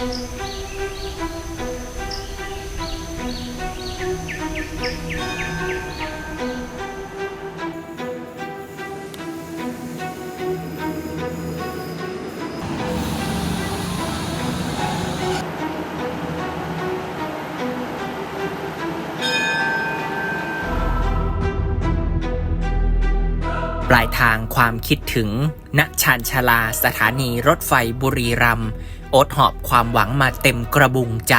ปลายทางความคิดถึงณชานชาลาสถานีรถไฟบุรีรัมย์ โอ๊ตหอบความหวังมาเต็มกระบุงใจ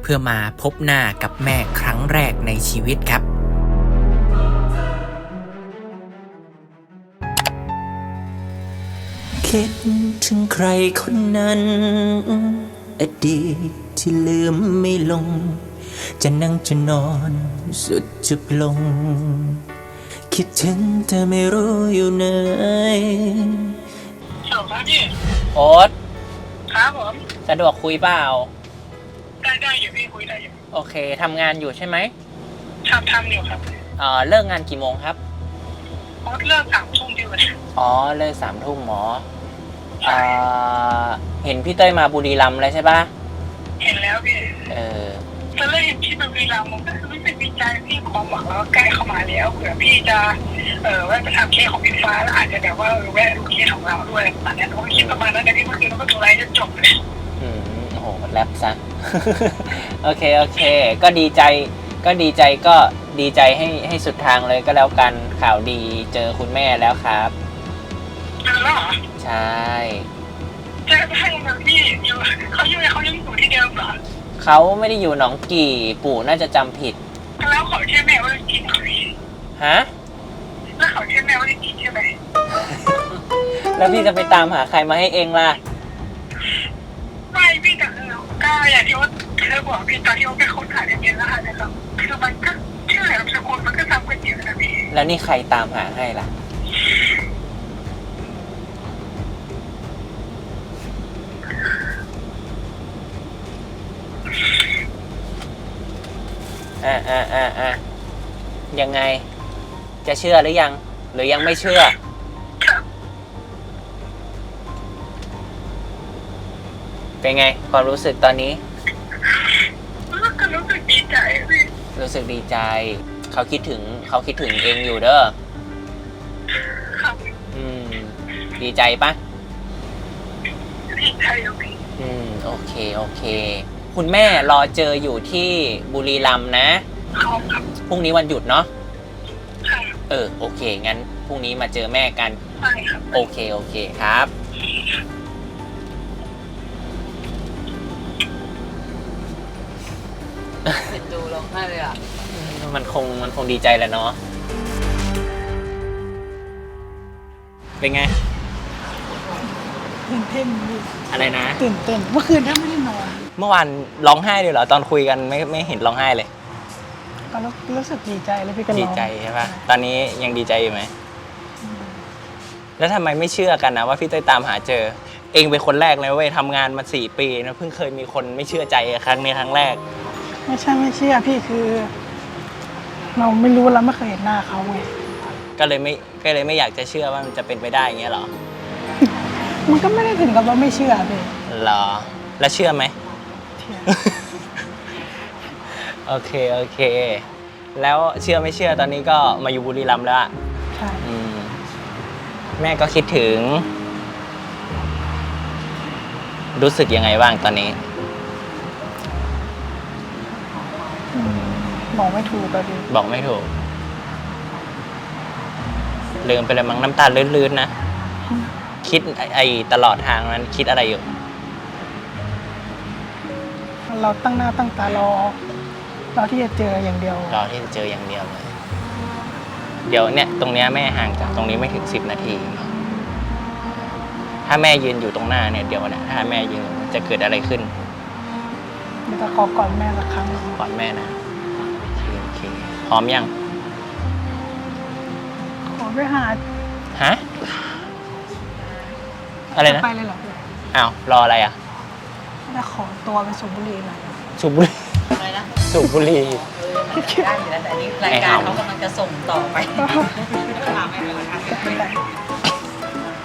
เพื่อมาพบหน้ากับแม่ครั้งแรกในชีวิตครับคิดถึงใครคนนั้น อดีตที่ลืมไม่ลง จะนั่งจะนอนสุดจุบลง คิดถึงแต่ไม่รู้อยู่ไหนสวัสดีครับพี่โอ๊ต ครับผมสะดวกคุยเปล่า ได้ได้อยู่พี่คุยได้อยู่โอเคทำงานอยู่ใช่ไหมทำทำอยู่ครับเอ่อเลิกงานกี่โมงครับโอ๊ตเลิกสามทุ่มพี่วันนี้อ๋อเลิกสามทุ่มหมอเอ่อเห็นพี่เต้ยมาบุรีรัมย์แล้วใช่ปะเห็นแล้วพี่เออ ตอนแรกเห็นที่บุรีรัมย์ผมก็รู้สึกดีใจพี่ความหวังแล้วใกล้เข้ามาแล้วเผื่อพี่จะเออแวะไปทำเคสของพี่ฟ้าแล้วอาจจะแบบว่าเออแวะดูเคสของเราด้วยประมาณนั้นผมก็คิดประมาณนั้นนะพี่เมื่อคืนเราก็โทรไลน์จนจบเลยอืมโอ้โหแรปซะ โอเคโอเค ก็ดีใจ ก็ดีใจก็ดีใจให้ให้สุดทางเลยก็แล้วกันข่าวดีเจอคุณแม่แล้วครับ เจอแล้วเหรอใช่ เจอได้ยังไงพี่อยู่เขาอยู่เขายังอยู่ที่เดิมเหรอ เขาไม่ได้อยู่หนองกี่ปู่น่าจะจำผิด แล้วเขาเชื่อแม่ว่าจริงเหรอพี่ฮะ แล้วเขาเชื่อแม่ว่าจริงใช่ไหมแล้วพี่จะไปตามหาใครมาให้เองล่ะ ไม่พี่แต่คือก็อย่างที่ว่าเธอบอกพี่ตอนที่ว่าไปค้นหาในเมียนรหัสนะครับคือมันก็ชื่อแหลมสกุลมันก็ทำกันเยอะนะพี่แล้วนี่ใครตามหาให้ล่ะ อ่าอ่าอ่าอ่ายังไง จะเชื่อหรือยัง หรือยังไม่เชื่อครับเป็นไง ความรู้สึกตอนนี้ แล้วก็รู้สึกดีใจพี่รู้สึกดีใจ เขาคิดถึงเขาคิดถึงเองอยู่เด้อ ครับอืม ดีใจปะดีใจอยู่พี่ อืม โอเค โอเค คุณแม่รอเจออยู่ที่บุรีรัมย์นะเขาครับพรุ่งนี้วันหยุดเนาะค่ะเออ โอเค งั้นพรุ่งนี้มาเจอแม่กันใช่ครับโอเค โอเคครับเป็นดูร้องไห้เลยอะ มันคงมันคงดีใจแหละเนาะ เป็นไง ตื่นเต้นดิอะไรนะ ตื่นเต้นเมื่อคืนถ้าไม่ได้นอน เมื่อวานร้องไห้เลยเหรอตอนคุยกันไม่ไม่เห็นร้องไห้เลยก็รู้รู้สึกดีใจเลยพี่ก็ร้องดีใจใช่ปะตอนนี้ยังดีใจอยู่ไหมแล้วทำไมไม่เชื่อกันนะว่าพี่เต้ยตามหาเจอ เองเป็นคนแรกเลยเว้ยทำงานมาสี่ปีนะเพิ่งเคยมีคนไม่เชื่อใจครั้งนี้ครั้งแรก ไม่ใช่ไม่เชื่อพี่คือ เราไม่รู้เราไม่เคยเห็นหน้าเขาไงก็เลยไม่ก็เลยไม่อยากจะเชื่อว่ามันจะเป็นไปได้อย่างเงี้ยเหรอ มันก็ไม่ได้ถึงกับว่าไม่เชื่อพี่เหรอ แล้วเชื่อไหมเชื่อโอเค โอเค แล้วเชื่อไม่เชื่อตอนนี้ก็มาอยู่บุรีรัมย์แล้วอะใช่อืม แม่ก็คิดถึง รู้สึกยังไงบ้างตอนนี้อืมบอกไม่ถูกอะพี่บอกไม่ถูกลืมไปเลยมั้งน้ำตาลื่นๆนะ คิดไอ้ไอ้ตลอดทางนั้นคิดอะไรอยู่ เราตั้งหน้าตั้งตารอเราที่จะเจออย่างเดียว รอที่จะเจออย่างเดียวเลยเดี๋ยวเนี่ยตรงเนี้ยแม่ห่างจากตรงนี้ไม่ถึงสิบนาที ถ้าแม่ยืนอยู่ตรงหน้าเนี่ยเดี๋ยวนะถ้าแม่ยืนจะเกิดอะไรขึ้นเดี๋ยวจะขอก่อนแม่สักครั้งหนึ่งก่อนแม่นะโอเคโอเคพร้อมยัง ขอไปหา ฮะ อะไรนะ ไปเลยเหรอพี่อ้าวรออะไรอะจะขอตัวไปสูบบุหรี่หน่อยสูบบุหรี่อะไรนะสูบบุหรี่เออมันได้อยู่แล้วแต่อันนี้รายการเขากำลังจะส่งต่อไปถามไม่เป็นไร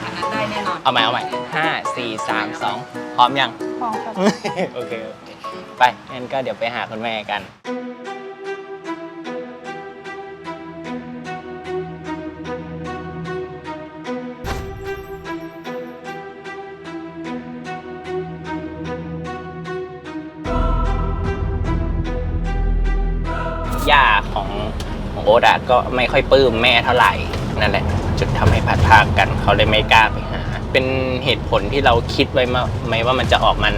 อันนั้นได้แน่นอนเอาใหม่เอาใหม่ห้าสี่สามสองเพร้อมยังพร้อมครับ โอเคโอเค ไปงั้นก็เดี๋ยวไปหาคุณแม่กัน โอ๊ตอะก็ไม่ค่อยปลื้มแม่เท่าไหร่นั่นแหละ จุดทำให้พัดพรากกันเขาเลยไม่กล้าไปหา เป็นเหตุผลที่เราคิดไว้มาไหมว่ามันจะออกมัน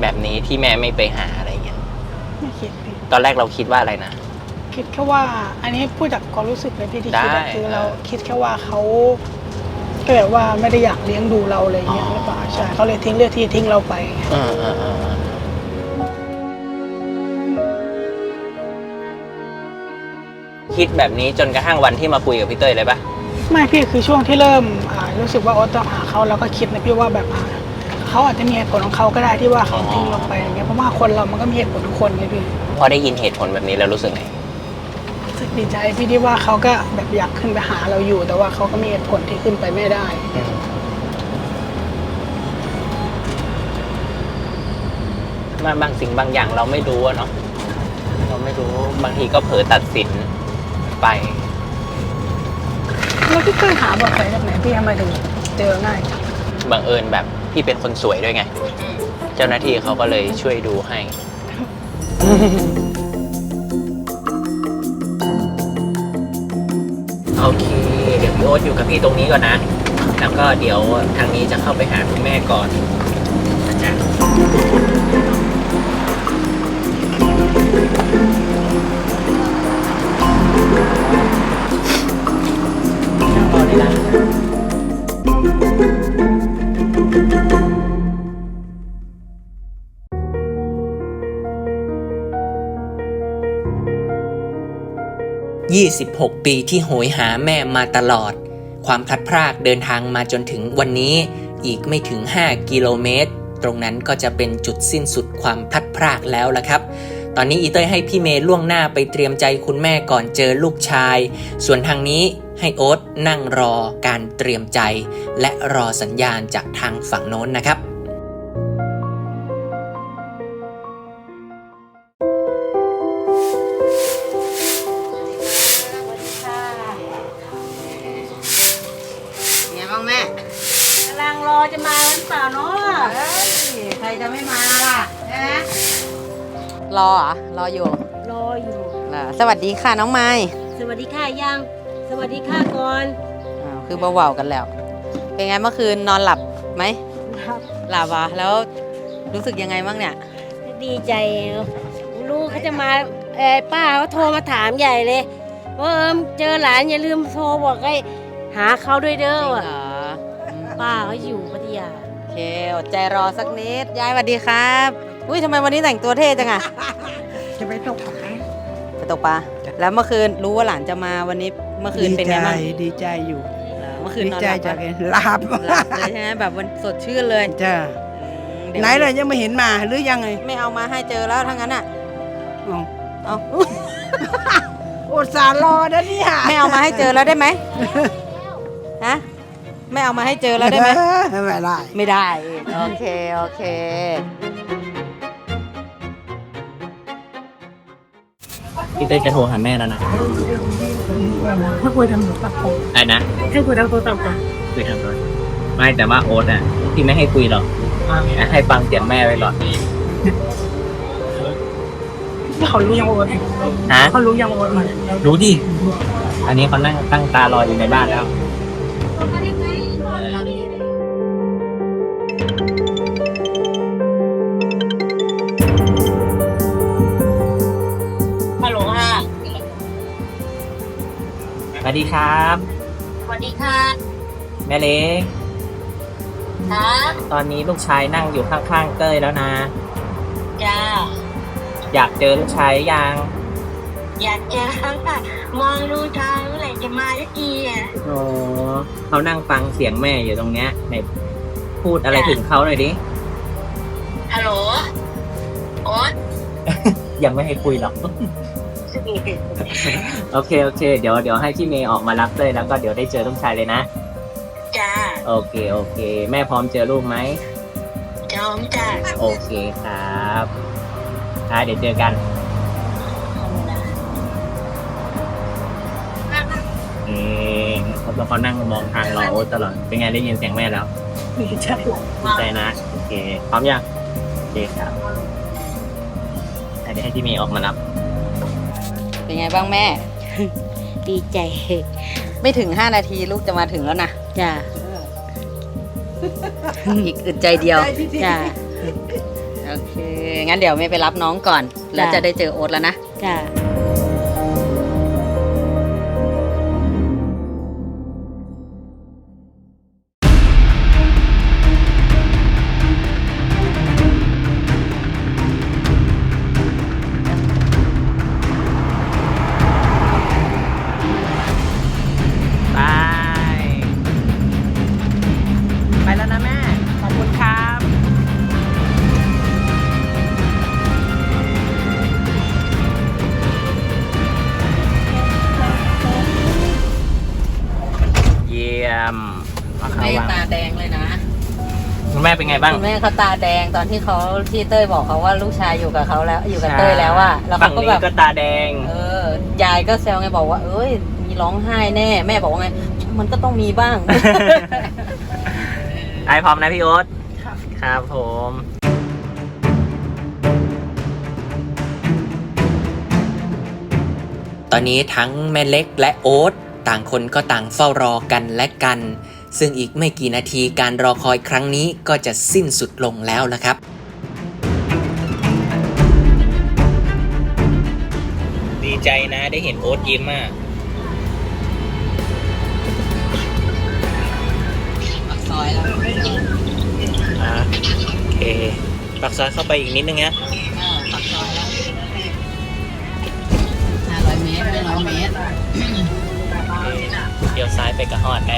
แบบนี้ที่แม่ไม่ไปหาอะไรเงี้ยไม่คิดพี่ตอนแรกเราคิดว่าอะไรนะคิดแค่ว่า อันนี้พูดจากความรู้สึกเลยพี่ที่คิดได้อะคือเราคิดแค่ว่าเขาก็แบบว่าไม่ได้อยากเลี้ยงดูเราอะไรอย่างเงี้ยหรือเปล่าใช่เขาเลยทิ้งเลือกที่ทิ้งเราไปเออเออ คิดแบบนี้จนกระทั่งวันที่มาคุยกับพี่เต้ยเลยปะไม่พี่คือช่วงที่เริ่มอ่ารู้สึกว่าโอ๊ตต้องหาเขาเราก็คิดนะพี่ว่าแบบอ่าเขาอาจจะมีเหตุผลของเขาก็ได้ที่ว่าเขาทิ้งเราไปอย่างเงี้ยเพราะว่าคนเรามันก็มีเหตุผลทุกคนไงพี่พอได้ยินเหตุผลแบบนี้แล้วรู้สึกไงรู้สึกดีใจพี่ที่ว่าเขาก็แบบอยากขึ้นไปหาเราอยู่ แต่ว่าเขาก็มีเหตุผลที่ขึ้นไปไม่ได้ มาบางสิ่งบางอย่างเราไม่รู้อะเนาะเราไม่รู้บางทีก็เผลอตัดสิน ไป แล้วพี่เคยหาเบอกใครจากไหนพี่ทำไมถึงเจอง่ายจังบังเอิญแบบพี่เป็นคนสวยด้วยไง เจ้าหน้าที่เขาก็เลยช่วยดูให้ โอเค เดี๋ยวพี่โอ๊ตอยู่กับพี่ตรงนี้ก่อนนะ แล้วก็เดี๋ยวทางนี้จะเข้าไปหาคุณแม่ก่อนนะจ๊ะ นั่งรอได้แล้ว26ปีที่โหยหาแม่มาตลอด ความพลัดพรากเดินทางมาจนถึงวันนี้อีกไม่ถึง 5 กิโลเมตร ตรงนั้นก็จะเป็นจุดสิ้นสุดความพลัดพรากแล้วละครับ ตอนนี้อีเต้ยให้พี่เมย์ล่วงหน้าไปเตรียมใจคุณแม่ก่อนเจอลูกชาย ส่วนทางนี้ให้โอ๊ตนั่งรอการเตรียมใจ และรอสัญญาณจากทางฝั่งโน้นนะครับ สวัสดีค่ะน้องไม้สวัสดีค่ะยัง สวัสดีค่ะก่อนอ้าวคือเบาๆกันแล้ว เป็นไงเมื่อคืนนอนหลับไหมครับหลับอะแล้วรู้สึกยังไงบ้างเนี่ย ดีใจลูกเขาจะมาเออป้าเขาโทรมาถามใหญ่เลยว่าเอิมเจอหลานอย่าลืมโทรบอกให้หาเขาด้วยเด้จอริงว่ะเหรออืมป้าเขาอยู่พัทยาโอเคอดใจรอสักนิด ยายสวัสดีครับ อุ้ยทำไมวันนี้แต่งตัวเท่จังอะจะไปตกปลาไป ตกปลาแล้วเมื่อคืนรู้ว่าหลานจะมาวันนี้เมื่อคืนเป็นไงบ้างดีใจอยู่เหรอเมื่อคืนดีนอนใจหลับจากปะหลับหลับเลยใช่ไหมแบบวันสดชื่นเลยจ้าอืมดี๋วไหนเลยยังไม่เห็นมาหรือยังไงไม่เอามาให้เจอแล้วทั้งนั้นอะอ๋อเอาอุตส่าห์รอนะเนี่ยไม่เอามาให้เจอแล้วได้ไหมฮะไม่เอามาให้เจอแล้วได้ไหมไม่ได้ไม่ได้โอเคโอเค พี่เต้ยจะโทรหาแม่แล้วนะถ้าคุยทางหนูตัดผมไอ้นะให้คุยทางโทรศัพท์ก่อนคุยทางโทรศัพท์ไม่แต่ว่าโอ๊ตอะพี่ไม่ให้คุยหรอกให้ฟังเสียงแม่ไว้หรอกที่เขารู้ยังโอนฮะเขารู้ยังโอนมารู้ดิ อันนี้เขานั่งตั้งตารออยู่ในบ้านแล้ว ครับ สวัสดีค่ะแม่เล็ก ครับตอนนี้ลูกชายนั่งอยู่ข้างๆเต้ยแล้วนะ จ้าอยากเจอลูกชายยังอยากเจอค่ะมองดูทางเมื่อไหร่จะมาสักทีอะโอ้เขานั่งฟังเสียงแม่อยู่ตรงเนี้ยไหนพูดอะไรถึงเขาหน่อยดิ ฮัลโหลโอ๊ตยังไม่ให้คุยหรอก โอเคโอเค เดี๋ยวเดี๋ยวให้พี่เมย์ออกมารับเต้ยแล้วก็เดี๋ยวได้เจอลูกชายเลยนะ จ้าโอเคโอเค แม่พร้อมเจอลูกไหมพร้อมจ้ะโอเคครับอ่าเดี๋ยวเจอกันเออเขาเขานั่งมองทางเราตลอดเป็นไงได้ยินเสียงแม่แล้วดีใจดีใจนะโอเคพร้อมยังโอเคครับอะเดี๋ยวให้พี่เมย์ออกมารับ เป็นไงบ้างแม่ ดีใจไม่ถึง 5 นาทีลูกจะมาถึงแล้วนะ จ้ะอีกอึดใจเดียว จ้ะ โอเค งั้นเดี๋ยวไม่ไปรับน้องก่อน แล้วจ้ะ จะได้เจอโอ๊ตแล้วนะ จ้ะ บ้างคุณแม่เขาตาแดงตอนที่เขาที่เต้ยบอกเขาว่าลูกชายอยู่กับเขาแล้ว อยู่กับเต้ยแล้วอะแล้วเขาก็ฝั่งแบนี้บก็ตาแดง เออยายก็แซวไงบอกว่า เอ้ย มีร้องไห้แน่ แม่บอกว่าไง มันก็ต้องมีบ้างไอพร้อมนะพี่โอ๊ตครับผมตอนนี้ทั้งแม่เล็กและโอ๊ตต่างคนก็ต่างเฝ้ารอกันและกัน ซึ่งอีกไม่กี่นาทีการรอคอยครั้งนี้ก็จะสิ้นสุดลงแล้วละครับ ดีใจนะได้เห็นโอ๊ตยิ้มอะปักซอยแล้วโอเคปักซอยเข้าไปอีกนิดนึงนะปักซอยแล้วห้าร้อยเมตรห้าร้อยเมตร เดี๋ยวซ้ายไปกระหอดแ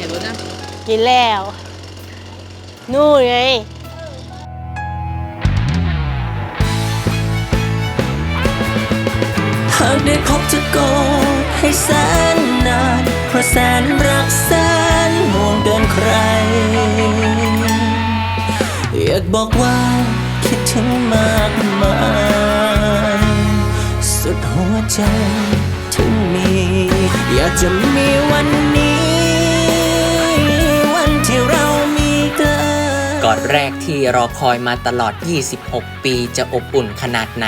ดงกินแล้ว นู่นไงหากได้พบเธอก็ให้แสนนาน เพราะแสนรักแสนห่วงเกินใคร อยากบอกว่าคิดถึงมากมาย สุดหัวใจที่มี อยากจะมีวันนี้วัน ที่เรามีกันกอดแรกที่รอคอยมาตลอด 26 ปีจะอบอุ่นขนาดไหน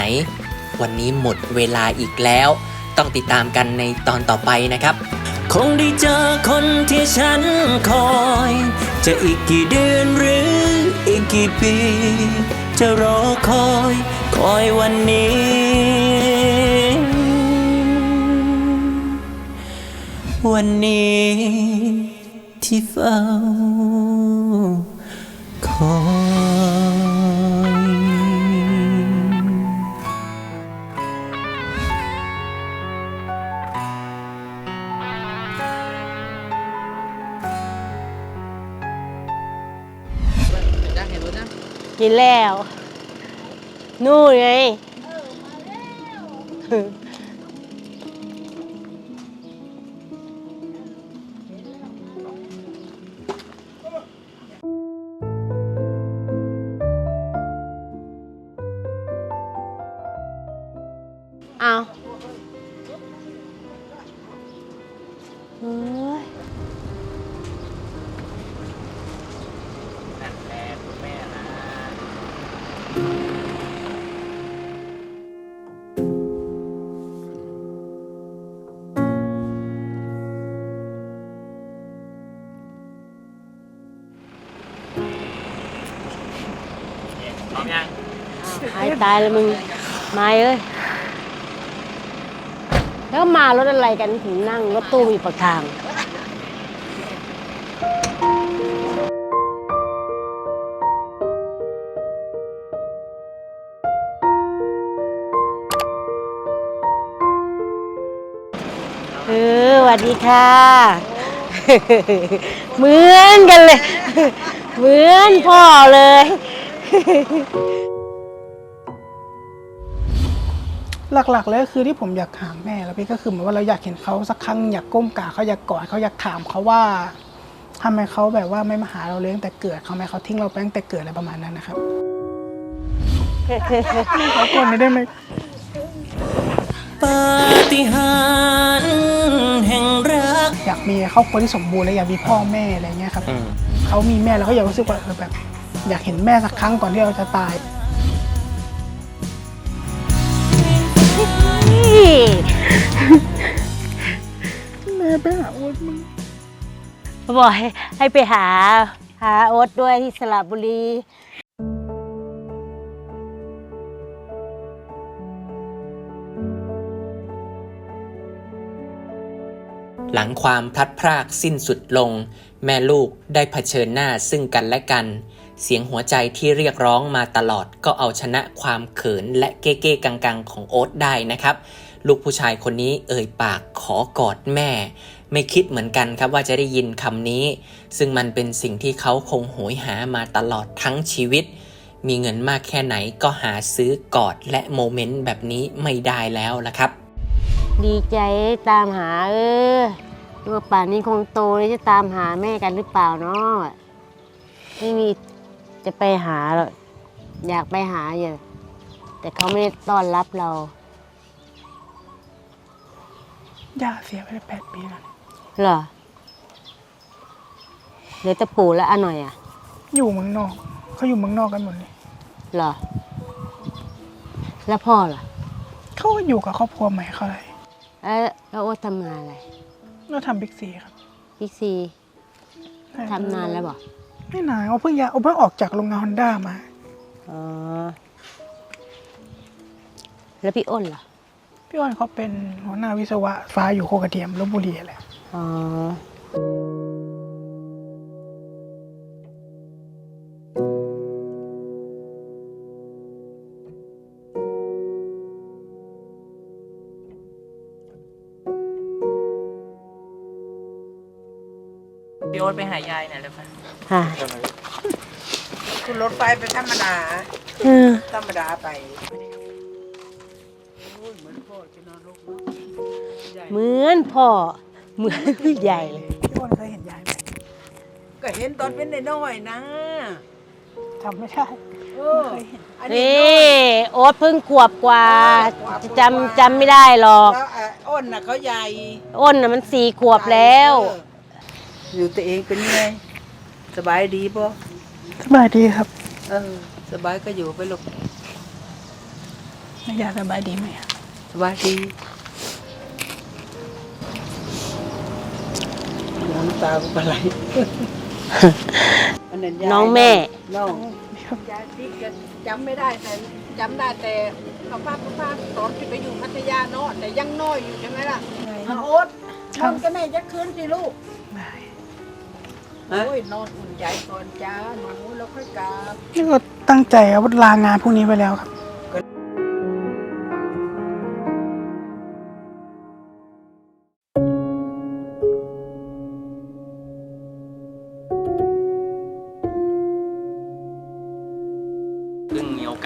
วันนี้หมดเวลาอีกแล้ว ต้องติดตามกันในตอนต่อไปนะครับ คงได้เจอคนที่ฉันคอย จะอีกกี่เดือนหรืออีกกี่ปี จะรอคอยคอยวันนี้วันนี้ ที่เฝ้าคอยกินแล้ว นู่นไง ตายแล้วมึงมาเอ้ยแล้วมารถอะไรกันถึงนั่งรถตู้มีปากทางเออสวัสดีค่ะ เหมือนกันเลย เหมือนพ่อเลย หลักๆเลยก็คือที่ผมอยากถามแม่แล้วพี่ก็คือเหมือนว่าเราอยากเห็นเขาสักครั้งอยากก้มกราบเขาอยากกอดเขาอยากถามเขาว่าทำไมเขาแบบว่าไม่มาหาเราเลยตั้งแต่เกิดเขาไหมเขาทิ้งเราไปตั้งแต่เกิดอะไรประมาณนั้นนะครับขอก่อนหน่อยได้ไหมปาฏิหาริย์แห่งรัก อยากมีครอบครัวที่สมบูรณ์และอยากมีพ่อแม่อะไรเงี้ยครับอืมเขามีแม่แล้วเขาอยากรู้สึกว่าเออแบบ อยากเห็นแม่สักครั้งก่อนที่เราจะตาย แม่ไปหาโอ๊ตมึงบอกให้ให้ไปหา หาโอ๊ตด้วยที่สระบุรี หลังความพลัดพรากสิ้นสุดลง แม่ลูกได้เผชิญหน้าซึ่งกันและกัน เสียงหัวใจที่เรียกร้องมาตลอดก็เอาชนะความเขินและเก้เก้กังกังๆของโอ๊ตได้นะครับ ลูกผู้ชายคนนี้เอ่ยปากขอกอดแม่ ไม่คิดเหมือนกันครับว่าจะได้ยินคำนี้ ซึ่งมันเป็นสิ่งที่เขาคงโหยหามาตลอดทั้งชีวิต มีเงินมากแค่ไหนก็หาซื้อกอดและโมเมนต์แบบนี้ไม่ได้แล้วละครับ ดีใจตามหาเออว่าป่านนี้คงโตเลยจะตามหาแม่กันหรือเปล่าเนาะไม่มีจะไปหาหรอกอยากไปหาอยู่แต่เขาไม่ได้ต้อนรับเรา ย่าเสียไปได้แปดปีแล้วเหรอเหลือแต่ปู่และอาหน่อยอะอยู่เมืองนอก เขาอยู่เมืองนอกกันหมดเลยเหรอ แล้วพ่อล่ะเขาก็อยู่กับครอบครัวใหม่เขาเลยเอ้ยแล้วโอ๊ตทำงานอะไรเราทำบิ๊กซีครับบิ๊กซีทำนานแล้วบอกไม่นานเขาเพิ่งย้ายเขาเพิ่งออกจากโรงงานฮอนด้ามา อ๋อ แล้วพี่อ้นล่ะ พี่อ้อนเขาเป็นหัวหน้าวิศวะฟ้าอยู่โคกระเทียมลบบุรีอะไรอ๋อพี่โอ๊ตไปหายายหน่อยเลยป่ะค่ะคุณรถไฟเป็นธรรมดาเออธรรมดาไป เหมือนพ่อเหมือนพี่ใหญ่เลยพี่อ้อนเคยเห็นยายไหมก็เห็นตอนเป็นน้อยๆนะจำไม่ได้เอออันนี้นี่โอ๊ตเพิ่งขวบกว่าจำจำไม่ได้หรอกแล้วอะอ้นน่ะเขาใหญ่อ้นน่ะมันสี่ขวบแล้ว เอออยู่ตัวเองเป็นไง สบายดีปะสบายดีครับเออ สบายก็อยู่ไปลูกยายสบายดีไหมอะสบายดี น้ำตาก็ไหลอันนั้นยายน้องแม่ น้องยายที่ก็จำไม่ได้แต่จำได้แต่เขาพาพาตอนที่ไปอยู่พัทยาเนาะแต่ยังน้อยอยู่ใช่ไหมล่ะน้องโอ๊ตนอนกับแม่จะคืนสิลูกได้โอ้ยนอนอุ่นใจก่อนจ้าหนูแล้วค่อยกลับนี่ก็ตั้งใจเอาลางานพรุ่งนี้ไปแล้วครับ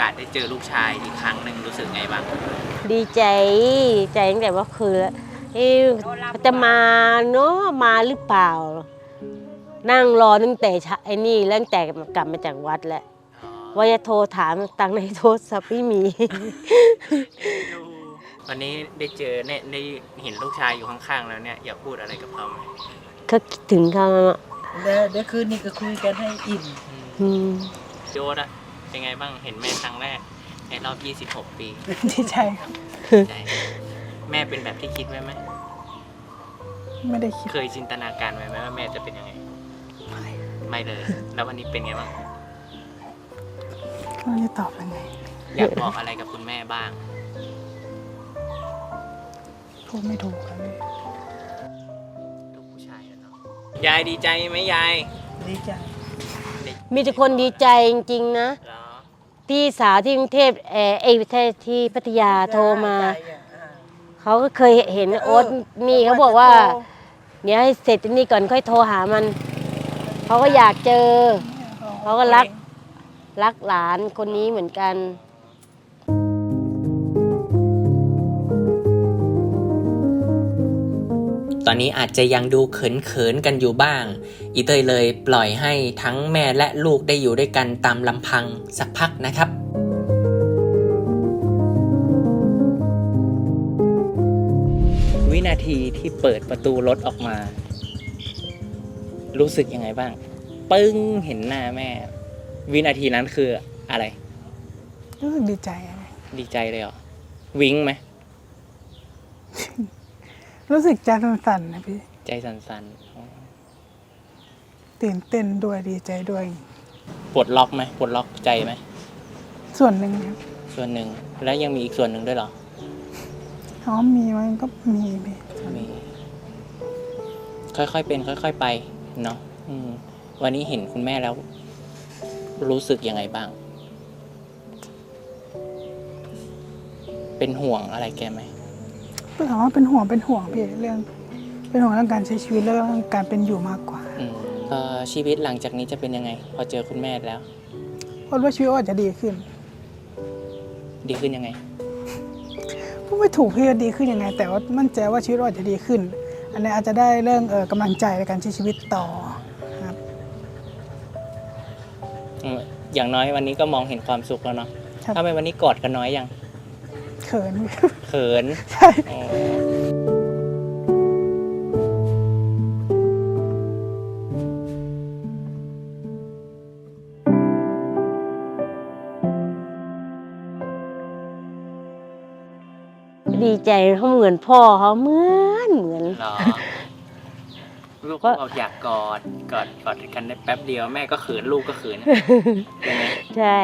อกาสได้เจอลูกชายอีกครั้งหนึ่งรู้สึกไงบ้างดีใจใจตั้งแต่ว่าคือเอ๊ะจะมาเนาะมาหรือเปล่า นั่งรอตั้งแต่เช้าไอ้นี่ตั้งแต่กลับมาจากวัดแล้วว่าจะโทรถามตังค์ในโทรศัพท์ไม่มี วันนี้ได้เจอเนี่ยได้เห็นลูกชายอยู่ข้างๆแล้วเนี่ยอยากพูดอะไรกับเขาไหมก็คิดถึงเขาอะเดี๋ยวเดี๋ยวคืนนี้ก็คุยกันให้อิ่มอืมโจดอะ เป็นไงบ้างเห็นแม่ครั้งแรกในรอบ 26 ปีดีใจครับใจแม่เป็นแบบที่คิดไว้ไหมไม่ได้คิดเคยจินตนาการไว้ไหมว่าแม่จะเป็นยังไง ไม่เลย แล้ววันนี้เป็นไงบ้างว่าจะตอบยังไง อยากบอกอะไรกับคุณแม่บ้าง พูดไม่ถูกครับพี่ลูกผู้ชายอะเนาะยายดีใจไหมยายดีใจ มีแต่คนดีใจจริงๆนะ เหรอ พี่สาวที่กรุงเทพเออไอ้ที่ที่พัทยาโทรมาใจอะอ่าเขาก็เคยเห็นโอ๊ตนี่เขาบอกว่า เดี๋ยวให้เสร็จนี่ก่อนค่อยโทรหามัน เขาก็อยากเจอ เขาก็รักรักหลานคนนี้เหมือนกัน อนนี้อาจจะยังดูเขินๆกันอยู่บ้าง อีเตยเลยปล่อยให้ทั้งแม่และลูกได้อยู่ด้วยกันตามลำพังสักพักนะครับวินาทีที่เปิดประตูรถออกมา รู้สึกยังไงบ้าง ปึ้งเห็นหน้าแม่ วินาทีนั้นคืออะไร รู้สึกดีใจอะดีใจเลยเหรอ วิ้งไหม รู้สึกใจสั่นๆนะพี่ ใจสั่นๆอ๋อตื่นเต้นด้วยดีใจด้วย ปลดล็อกไหมปลดล็อกใจไหม ส่วนหนึ่งครับส่วนหนึ่ง แล้วยังมีอีกส่วนหนึ่งด้วยเหรออ๋อมีมันก็มีพี่มีค่อยๆเป็น ค่อย ๆ ไปเนาะอืม วันนี้เห็นคุณแม่แล้ว รู้สึกยังไงบ้าง เป็นห่วงอะไรแกไหม ถามว่าเป็นห่วงเป็นห่วงพี่เรื่อง เป็นห่วงเรื่องการใช้ชีวิตแล้วก็เรื่องการเป็นอยู่มากกว่าอืมเอ่อชีวิตหลังจากนี้จะเป็นยังไง พอเจอคุณแม่แล้ว เพราะว่าชีวิตอาจจะดีขึ้นดีขึ้นยังไง พูดไม่ถูกพี่ว่าดีขึ้นยังไง แต่ว่ามั่นใจว่าชีวิตเราอาจจะดีขึ้น อันนี้อาจจะได้เรื่องเออกำลังใจในการใช้ชีวิตต่อครับอืมอย่างน้อยวันนี้ก็มองเห็นความสุขแล้วเนาะครับทำไมวันนี้กอดกันน้อยยัง เขิน เขินใช่อ๋อดีใจเขาเหมือนพ่อเขาเหมือนเหมือน เหรอลูกก็บอกอยากกอดกอดกอดกันได้แป๊บเดียวแม่ก็เขินลูกก็เขิน ใช่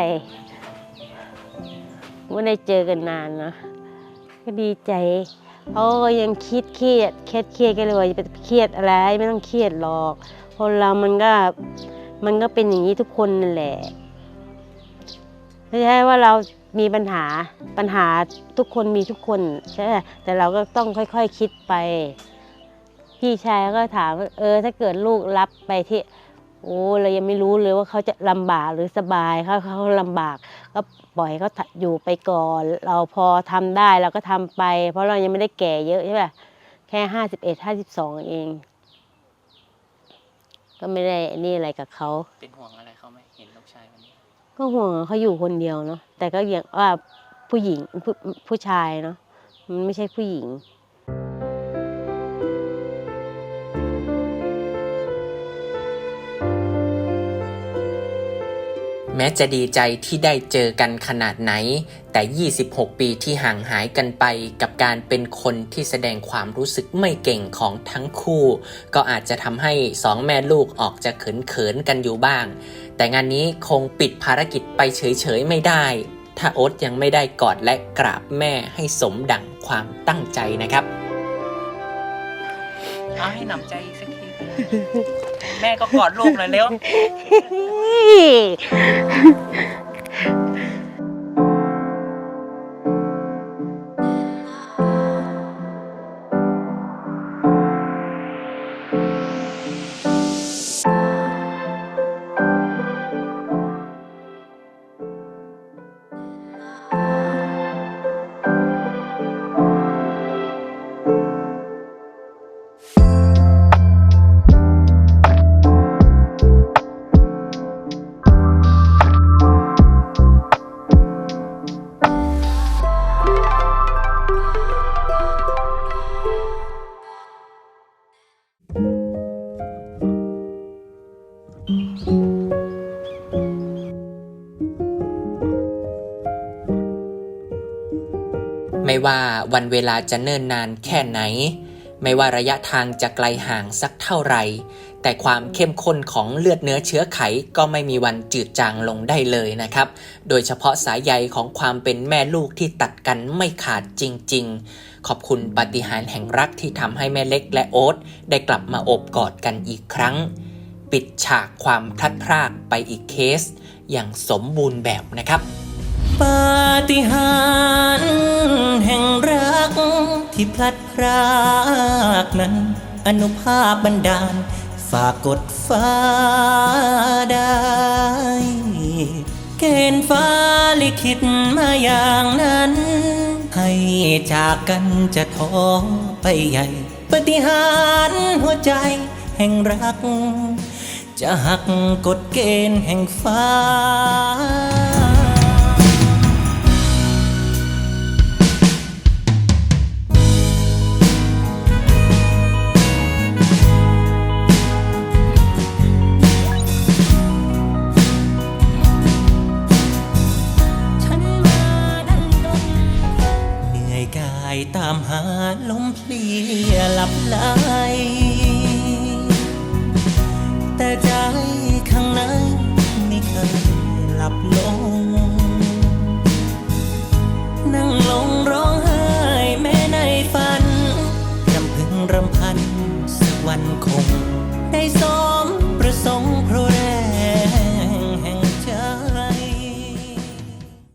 ไม่ไม่ได้เจอกันนานเนอะก็ดีใจเขาก็ยังคิดเครียดเครียดเครียดกันเลยว่าจะไปเครียดอะไรไม่ต้องเครียดหรอก คนเรามันก็มันก็เป็นอย่างนี้ทุกคนนั่นแหละไม่ใช่ว่าเรามีปัญหาปัญหาทุกคนมีทุกคนใช่แต่เราก็ต้องค่อยๆคคิดไป พี่ชายก็ถามเออถ้าเกิดลูกรับไปที่ โอ้เรายังไม่รู้เลยว่าเขาจะลำบากหรือสบายเขาเขาลำบาก ก็ปล่อยเขาอยู่ไปก่อน เราพอทำได้เราก็ทำไป เพราะเรายังไม่ได้แก่เยอะใช่ป่ะแค่ห้าสิบเอ็ดห้าสิบสองเอง ก็ไม่ได้นี่อะไรกับเขาเป็นห่วงอะไรเขาไหมเห็นลูกชายวันนี้ก็ห่วงเขาอยู่คนเดียวเนาะแต่ก็ยังว่าผู้หญิงผู้ผู้ชายเนาะมันไม่ใช่ผู้หญิง แม้จะดีใจที่ได้เจอกันขนาดไหน แต่ 26 ปีที่ห่างหายกันไปกับการเป็นคนที่แสดงความรู้สึกไม่เก่งของทั้งคู่ ก็อาจจะทำให้สองแม่ลูกออกจะเขินๆกันอยู่บ้าง แต่งานนี้คงปิดภารกิจไปเฉยๆไม่ได้ ถ้าโอ๊ตยังไม่ได้กอดและกราบแม่ให้สมดังความตั้งใจนะครับ เอาให้หนำใจสักที แม่ก็กอดลูกหน่อยเร็ว วันเวลาจะเนิ่นนานแค่ไหน ไม่ว่าระยะทางจะไกลห่างสักเท่าไหร่ แต่ความเข้มข้นของเลือดเนื้อเชื้อไขก็ไม่มีวันจืดจางลงได้เลยนะครับ โดยเฉพาะสายใยของความเป็นแม่ลูกที่ตัดกันไม่ขาดจริง ๆ ขอบคุณปฏิหารแห่งรักที่ทำให้แม่เล็กและโอ๊ตได้กลับมาอบกอดกันอีกครั้ง ปิดฉากความพลัดพรากไปอีกเคส อย่างสมบูรณ์แบบนะครับ ปาฏิหาริย์แห่งรัก ที่พลัดพรากนั้น อนุภาพบันดาล ฝากกดฟ้าได้ เกณฑ์ฟ้าลิขิตมาอย่างนั้น ให้จากกันจะท้อไปใหญ่ ปฏิหารย์หัวใจแห่งรัก จะหักกฎเกณฑ์แห่งฟ้า